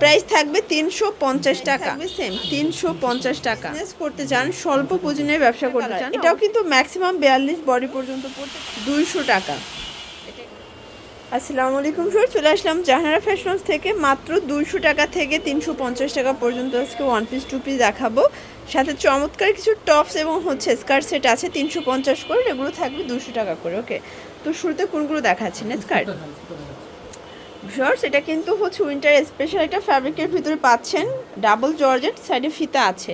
Price থাকবে তিনশো পঞ্চাশ টাকা। সেম তিনশো পঞ্চাশ টাকা। বিজনেস করতে চান স্বল্প পুঁজি নিয়ে ব্যবসা করতে চান এটাও কিন্তু ম্যাক্সিমাম বিয়াল্লিশ বডি পর্যন্ত পড়তে দুইশো টাকা। আসসালামু আলাইকুম স্যার চলে আসলাম জাহানারা ফ্যাশনস থেকে মাত্র দুইশো টাকা থেকে তিনশো পঞ্চাশ টাকা পর্যন্ত আজকে ওয়ান পিস টু পিস দেখাবো। সাথে চমৎকার কিছু টপস এবং হচ্ছে স্কার্ট সেট আছে তিনশো পঞ্চাশ করে এগুলো থাকবে দুশো টাকা করে ওকে তো শুরুতে কোনগুলো দেখাচ্ছি? না স্কার্ট শর্টস এটা কিন্তু হচ্ছে উইন্টার স্পেশাল একটা ফ্যাব্রিকের ভিতরে পাচ্ছেন ডাবল জর্জেট সাইডে ফিতা আছে।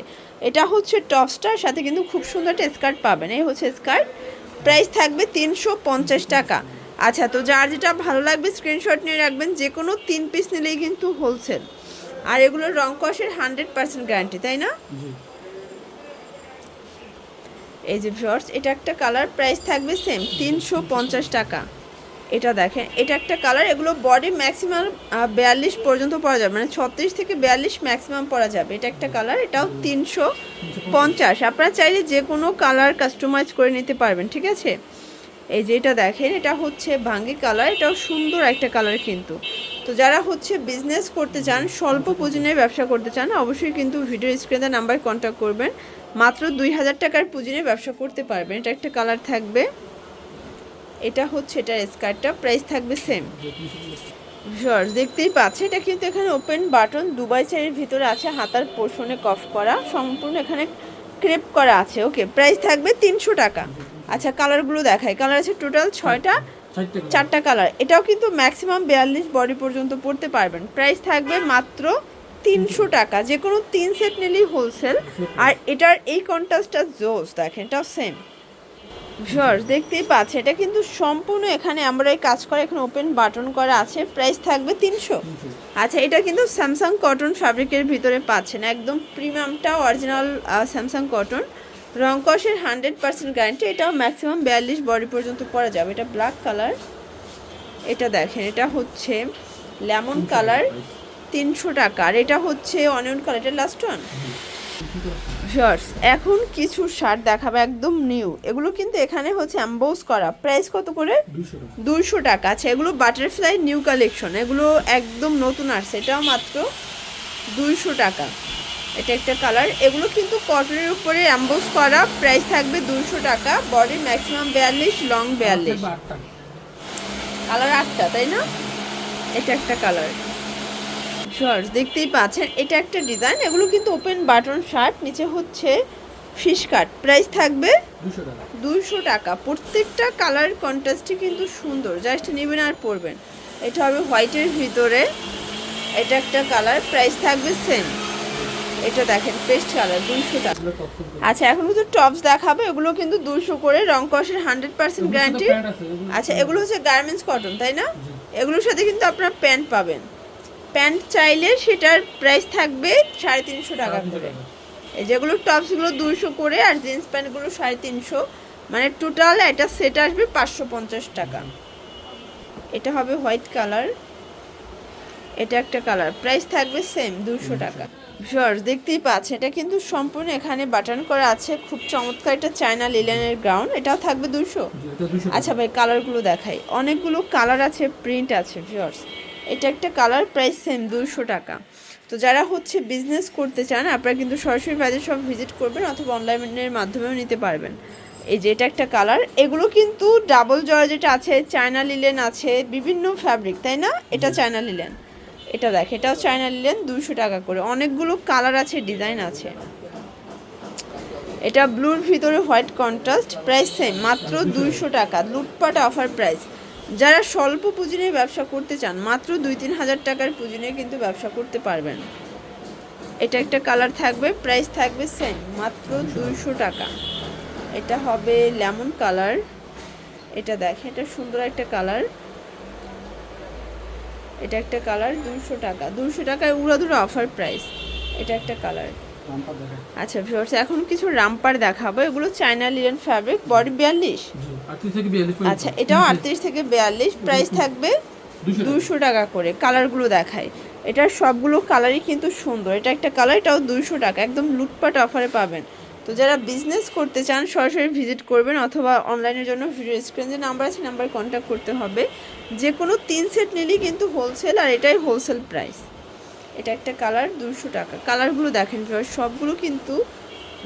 এটা হচ্ছে টপসটার সাথে কিন্তু খুব সুন্দর একটা স্কার্ট পাবেন। এই হচ্ছে স্কার্ট প্রাইস থাকবে তিনশো পঞ্চাশ টাকা। আচ্ছা তো যার যেটা ভালো লাগবে স্ক্রিনশট নিয়ে রাখবেন যে কোনো তিন পিস নিলেই কিন্তু হোলসেল আর এগুলোর রং কষের হান্ড্রেড পার্সেন্ট গ্যারান্টি তাই না? এই যে শর্টস এটা একটা কালার প্রাইস থাকবে সেম তিনশো পঞ্চাশ টাকা। এটা দেখেন, এটা একটা কালার এগুলো বডি ম্যাক্সিমাম বিয়াল্লিশ পর্যন্ত পরা যাবে মানে ছত্রিশ থেকে বিয়াল্লিশ ম্যাক্সিমাম পরা যাবে। এটা একটা কালার এটাও তিনশো পঞ্চাশ। আপনারা চাইলে যে কোনো কালার কাস্টমাইজ করে নিতে পারবেন, ঠিক আছে? এই যে এটা দেখেন, এটা হচ্ছে ভাঙ্গি কালার এটাও সুন্দর একটা কালার কিন্তু। তো যারা হচ্ছে বিজনেস করতে চান, স্বল্প পুঁজি নিয়ে ব্যবসা করতে চান, অবশ্যই কিন্তু ভিডিও স্ক্রিনে নাম্বার কন্ট্যাক্ট করবেন। মাত্র দুই হাজার টাকার পুঁজি নিয়ে ব্যবসা করতে পারবেন। এটা একটা কালার থাকবে। এটা হচ্ছে এটার স্কার্টটা প্রাইস থাকবে সেম জর্জ দেখতেই পাচ্ছে এটা কিন্তু এখানে ওপেন বাটন দুবাই চাইয়ের ভিতরে আছে হাতার পোর্শনে কফ করা সম্পূর্ণ এখানে ক্রেপ করা আছে ওকে প্রাইস থাকবে তিনশো টাকা। আচ্ছা কালারগুলো দেখাই কালার আছে টোটাল ছয়টা চারটা কালার এটাও কিন্তু ম্যাক্সিমাম বিয়াল্লিশ বডি পর্যন্ত পড়তে পারবেন। প্রাইস থাকবে মাত্র তিনশো টাকা যে কোনো তিন সেট নিলেই হোলসেল আর এটার এই কন্ট্রাস্টটা জোস দেখেন এটাও সেম ভিউয়ার্স দেখতেই পাচ্ছে এটা কিন্তু সম্পূর্ণ এখানে আমরা এই কাজ করা, এখানে ওপেন বাটন করা আছে প্রাইস থাকবে তিনশো। আচ্ছা এটা কিন্তু স্যামসাং কটন ফ্যাব্রিকের ভিতরে পাচ্ছেন, একদম প্রিমিয়ামটা অরিজিনাল স্যামসাং কটন রং কষের হান্ড্রেড পার্সেন্ট গ্যারান্টি এটাও ম্যাক্সিমাম বিয়াল্লিশ বডি পর্যন্ত পরা যাবে। এটা ব্ল্যাক কালার এটা দেখেন, এটা হচ্ছে লেমন কালার তিনশো টাকা। আর এটা হচ্ছে অনিয়ন কালার এটা লাস্ট ওয়ান শর্টস এখন কিছু শার্ট দেখাবে একদম নিউ এগুলো কিন্তু এখানে হচ্ছে অ্যাম্বোস করা। প্রাইস কত করে? দুইশো টাকা। আছে এগুলো বাটারফ্লাই নিউ কালেকশন এগুলো একদম নতুন আসছে। এটাও মাত্র দুইশো টাকা। এটা একটা কালার এগুলো কিন্তু কটনের উপরে অ্যাম্বোস করা। প্রাইস থাকবে দুইশো টাকা। বডি ম্যাক্সিমাম বিয়াল্লিশ লং বিয়াল্লিশ। কালার আটটা তাই না? এটা একটা কালার শর্টস দেখতেই পাচ্ছেন এটা একটা ডিজাইন এগুলো কিন্তু ওপেন বাটন শার্ট নিচে হচ্ছে ফিশ কাট প্রাইস থাকবে দুইশো টাকা। প্রত্যেকটা কালার কন্ট্রাস্টই কিন্তু সুন্দর জাস্ট নেবেন আর পরবেন। এটা হবে হোয়াইটের ভিতরে এটা একটা কালার প্রাইস থাকবে সেম এটা দেখেন পেস্ট কালার দুইশো টাকা। আচ্ছা এখন কিন্তু টপস দেখাবে এগুলো কিন্তু দুশো করে রং কষের হান্ড্রেড পার্সেন্ট গ্যারান্টি আচ্ছা এগুলো হচ্ছে গার্মেন্টস কটন তাই না? এগুলোর সাথে কিন্তু আপনার প্যান্ট পাবেন। প্যান্ট চাইলে সেটার প্রাইস থাকবে সাড়ে তিনশো টাকা করে। এই যেগুলো টপসগুলো দুইশো করে আর জিন্স প্যান্টগুলো সাড়ে তিনশো। মানে টোটাল একটা সেট আসবে পাঁচশো পঞ্চাশ টাকা। এটা হবে হোয়াইট কালার এটা একটা কালার প্রাইস থাকবে সেম দুশো টাকা। শর্টস দেখতেই পাচ্ছেন এটা কিন্তু সম্পূর্ণ এখানে বাটন করা আছে। খুব চমৎকার এটা চায়না লিলেনের গ্রাউন্ড এটাও থাকবে দুশো আচ্ছা ভাই কালারগুলো দেখাই। অনেকগুলো কালার আছে প্রিন্ট আছে ভিউয়ার্স এটা একটা কালার প্রাইস সেম দুশো টাকা। তো যারা হচ্ছে বিজনেস করতে চান আপনারা কিন্তু সরাসরি বাজার সব ভিজিট করবেন অথবা অনলাইনের মাধ্যমেও নিতে পারবেন। এই যে এটা একটা কালার এগুলো কিন্তু ডাবল জর্জেট আছে চায়না লিলেন আছে বিভিন্ন ফ্যাব্রিক তাই না? এটা চায়না লিলেন এটা দেখ এটাও চায়না লিলেন দুশো টাকা করে। অনেকগুলো কালার আছে ডিজাইন আছে। এটা ব্লুর ভিতরে হোয়াইট কন্ট্রাস্ট প্রাইস সেম মাত্র দুইশো টাকা। লুটপাট অফার প্রাইস যারা স্বল্প পুঁজি নিয়ে ব্যবসা করতে চান, মাত্র দুই তিন হাজার টাকার পুঁজি নিয়ে কিন্তু ব্যবসা করতে পারবেন। এটা একটা কালার থাকবে প্রাইস থাকবে সেম মাত্র দুইশো টাকা। এটা হবে লেমন কালার এটা দেখেন, এটা সুন্দর একটা কালার এটা একটা কালার দুশো টাকা। দুশো টাকায় উড়াধুরা অফার প্রাইস এটা একটা কালার আচ্ছা ভিউয়ার্স এখন কিছু রামপার দেখাবো। এগুলো চায়না লিলেন ফ্যাব্রিক বডি বিয়াল্লিশ। আচ্ছা এটাও আটত্রিশ থেকে বিয়াল্লিশ। প্রাইস থাকবে দুশো টাকা। করে। কালারগুলো দেখায় এটার সবগুলো কালারই কিন্তু সুন্দর। এটা একটা কালার এটাও দুশো টাকা। একদম লুটপাট অফারে পাবেন। তো যারা বিজনেস করতে চান সরাসরি ভিজিট করবেন অথবা অনলাইনের জন্য ভিডিও স্ক্রিন যে নাম্বার আছে নাম্বার কন্ট্যাক্ট করতে হবে। যে কোনো তিন সেট নিলেই কিন্তু হোলসেল আর এটাই হোলসেল প্রাইস এটা একটা কালার দুশো টাকা। কালারগুলো দেখেন সবগুলো কিন্তু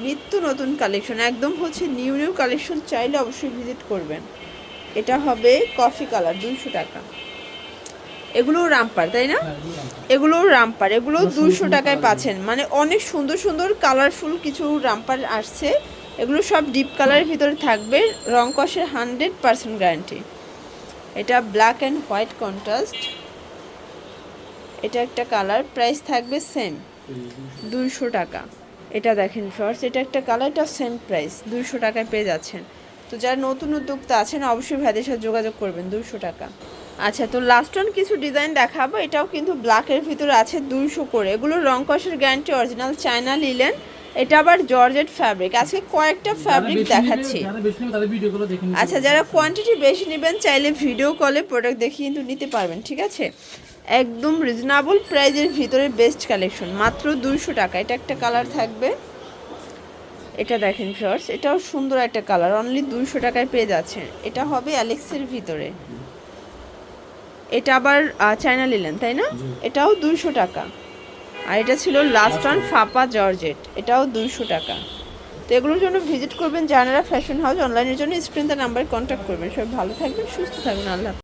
নিত্য নতুন কালেকশন একদম হচ্ছে নিউ নিউ কালেকশন চাইলে অবশ্যই ভিজিট করবেন। এটা হবে কফি কালার দুইশো টাকা। এগুলো রামপার তাই না? হ্যাঁ, এগুলো রামপার। এগুলো দুশো টাকায় পাচ্ছেন। মানে অনেক সুন্দর সুন্দর কালারফুল কিছু রামপার আসছে। এগুলো সব ডিপ কালারের ভিতরে থাকবে রং কষের হান্ড্রেড পার্সেন্ট গ্যারান্টি এটা ব্ল্যাক অ্যান্ড হোয়াইট কন্ট্রাস্ট এটা একটা কালার প্রাইস থাকবে সেম দুইশো টাকা। এটা দেখেন ফার্স্ট এটা একটা কালার এটা সেম প্রাইস দুইশো টাকায় পেয়ে যাচ্ছেন। তো যারা নতুন উদ্যোক্তা আছেন অবশ্যই ভাইদের সাথে যোগাযোগ করবেন দুইশো টাকা। আচ্ছা তো লাস্ট অন কিছু ডিজাইন দেখাবো এটাও কিন্তু ব্ল্যাকের ভিতরে আছে দুইশো করে। এগুলো রং কষের গ্যারান্টি অরিজিনাল চায়না লিলেন এটা আবার জর্জেট ফ্যাব্রিক আজকে কয়েকটা ফ্যাব্রিক দেখাচ্ছি। আচ্ছা যারা কোয়ান্টিটি বেশি নেবেন চাইলে ভিডিও কলে প্রোডাক্ট দেখে কিন্তু নিতে পারবেন ঠিক আছে? একদম রিজনেবল প্রাইজের ভিতরে বেস্ট কালেকশন মাত্র দুইশো টাকা। এটা একটা কালার থাকবে। এটা দেখেন শর্টস এটাও সুন্দর একটা কালার অনলি দুইশো টাকায় পেয়ে যাচ্ছেন এটা হবে অ্যালেক্সের ভিতরে। এটা আবার চায়না নিলেন তাই না? এটাও দুইশো টাকা। আর এটা ছিল লাস্ট ওয়ান ফাপা জর্জেট এটাও দুইশো টাকা। তো এগুলোর জন্য ভিজিট করবেন জানারা ফ্যাশন হাউস অনলাইনের জন্য স্ক্রিন তার নাম্বারে কন্ট্যাক্ট করবেন। সবাই ভালো থাকবেন সুস্থ থাকবেন আল্লাহ।